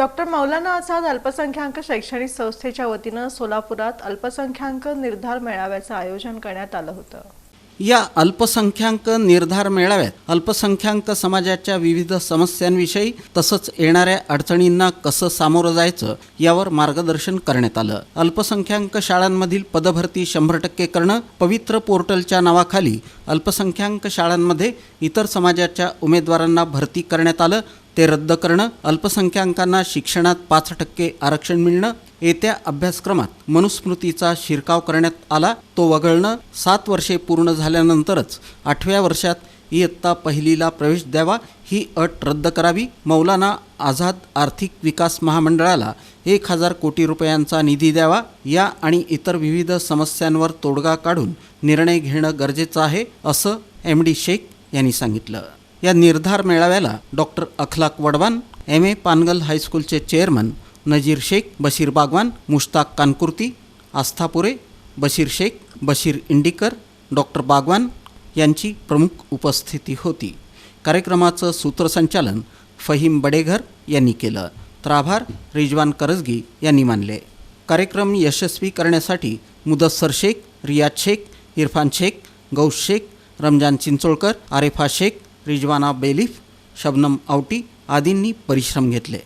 Doctor Maulana Azad अल्पसंख्याक शैक्षणिक संस्थेच्या वतीनं सोलापुरात अल्पसंख्याक निर्धार मेळाव्याचं आयोजन करण्यात आलं होतं. या अल्पसंख्याक निर्धार मेळाव्यात अल्पसंख्याक समाजाच्या विविध समस्यांविषयी तसंच येणाऱ्या अडचणींना कसं सामोरं जायचं यावर मार्गदर्शन करण्यात आलं. अल्पसंख्याक शाळांमधील पदभरती शंभर टक्के करणं पवित्र पोर्टलच्या नावाखाली अल्पसंख्याक शाळांमध्ये इतर समाजाच्या उमेदवारांना भरती करण्यात आलं. ते रद्द करणं अल्पसंख्याकांना शिक्षणात पाच टक्के आरक्षण मिळणं येत्या अभ्यासक्रमात मनुस्मृतीचा शिरकाव करण्यात आला तो वगळणं सात वर्षे पूर्ण झाल्यानंतरच आठव्या वर्षात इयत्ता पहिलीला प्रवेश द्यावा ही अट रद्द करावी मौलाना आझाद आर्थिक विकास महामंडळाला एक हजार कोटी रुपयांचा निधी द्यावा या आणि इतर विविध समस्यांवर तोडगा काढून निर्णय घेणं गरजेचं आहे असं एम डी शेख यांनी सांगितलं. या निर्धार मेळाव्याला doctor Akhlaq Wadwan M A Pangal हायस्कूलचे chairman Nazir Shaikh Bashir Bagwan Mushtaq Kankurti Asthapure Bashir Shaikh Bashir Indikar doctor Bagwan यांची प्रमुख उपस्थिती होती. कार्यक्रमाचं सूत्रसंचालन फहीम बडेघर यांनी केलं. तर आभार रिजवान करजगी यांनी मानले. कार्यक्रम यशस्वी करण्यासाठी मुदस्सर शेख रियाज शेख इरफान शेख गौश शेख रमजान चिंचोळकर आरेफा शेख रिजवाना बेलिफ शबनम आवटी आदींनी परिश्रम घेतले.